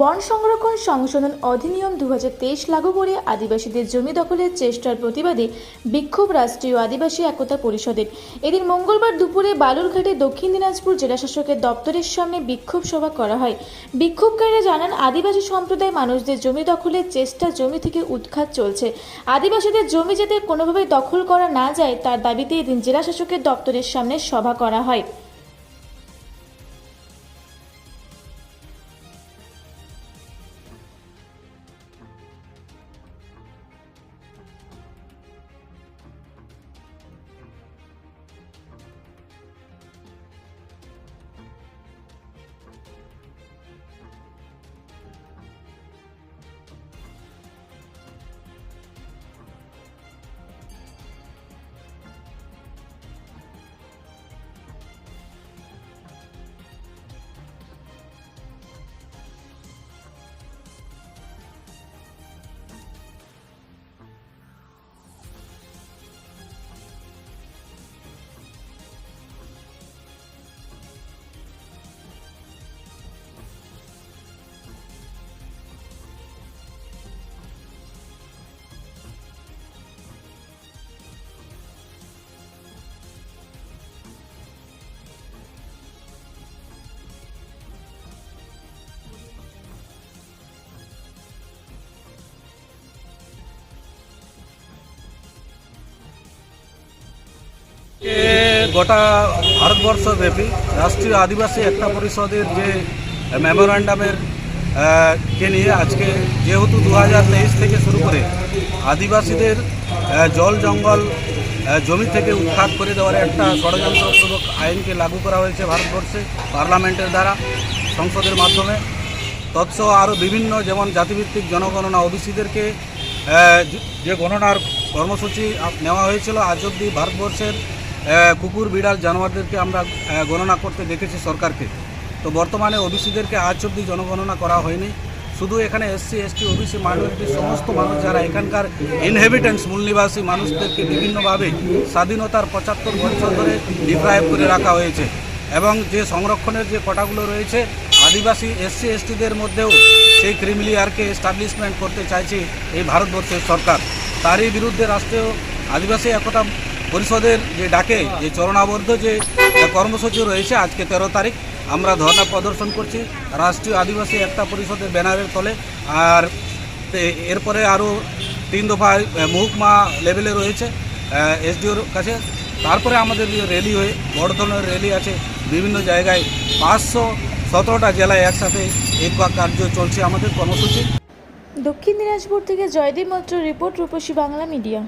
বন সংরক্ষণ সংশোধন অধিনিয়ম দু হাজার তেইশ লাগু করে আদিবাসীদের জমি দখলের চেষ্টার প্রতিবাদে বিক্ষোভ রাষ্ট্রীয় আদিবাসী একতা পরিষদের। এদিন মঙ্গলবার দুপুরে বালুরঘাটে দক্ষিণ দিনাজপুর জেলাশাসকের দপ্তরের সামনে বিক্ষোভ সভা করা হয়। বিক্ষোভকারীরা জানান, আদিবাসী সম্প্রদায় মানুষদের জমি দখলের চেষ্টা জমি থেকে উৎখাত চলছে। আদিবাসীদের জমি যাতে কোনোভাবে দখল করা না যায়, তার দাবিতে এদিন জেলাশাসকের দপ্তরের সামনে সভা করা হয়। গোটা ভারতবর্ষ ব্যাপী রাষ্ট্রীয় আদিবাসী একতা পরিষদের যে মেমোরান্ডামের কে নিয়ে আজকে যেহেতু দু হাজার তেইশ থেকে শুরু করে আদিবাসীদের জল, জঙ্গল জমি থেকে উৎখাত করে দেওয়ার একটা ষড়যন্ত্রপূর্বক আইনকে লাগু করা হয়েছে ভারতবর্ষে পার্লামেন্টের দ্বারা, সংসদের মাধ্যমে। তৎসহ আরও বিভিন্ন যেমন জাতিভিত্তিক জনগণনা ওবিসিদেরকে যে গণনার কর্মসূচি নেওয়া হয়েছিল, আজ অবধি ভারতবর্ষের কুকুর, বিড়াল, জানোয়ারদেরকে আমরা গণনা করতে দেখেছি সরকারকে। তো বর্তমানে ওবিসিদেরকে আজ অবধি জনগণনা করা হয়নি। শুধু এখানে এসসি, এসটি, ওবিসি, মাইনরিটি, সমস্ত মানুষ যারা এখানকার ইনহেবিটেন্টস মূল নিবাসী মানুষদেরকে বিভিন্নভাবে স্বাধীনতার পঁচাত্তর বছর ধরে ডিপ্রাইভ করে রাখা হয়েছে। এবং যে সংরক্ষণের যে কটাগুলো রয়েছে, আদিবাসী এসসি, এসটিদের মধ্যেও সেই ক্রিমিলিয়ারকে এস্টাবলিশমেন্ট করতে চাইছে এই ভারতবর্ষের সরকার। তারই বিরুদ্ধে রাষ্ট্রীয় আদিবাসী একতা পরিষদের যে ডাকে, যে চরণাবদ্ধ যে কর্মসূচি রয়েছে আজকে তেরো তারিখ, আমরা ধর্ণা প্রদর্শন করছি। রাষ্ট্রীয় আদিবাসী একতা পরিষদের ব্যানারের তলে। আর এরপরে আরও তিন দফায় মহকুমা লেভেলে রয়েছে এসডিওর কাছে। তারপরে আমাদের যে র্যালি হয়ে, বড় ধরনের র্যালি আছে বিভিন্ন জায়গায়। পাঁচশো সতেরোটা জেলায় একসাথে এই কার্য চলছে আমাদের কর্মসূচি। দক্ষিণ দিনাজপুর থেকে জয়দীপ মৈত্র রিপোর্ট রূপসী বাংলা মিডিয়া।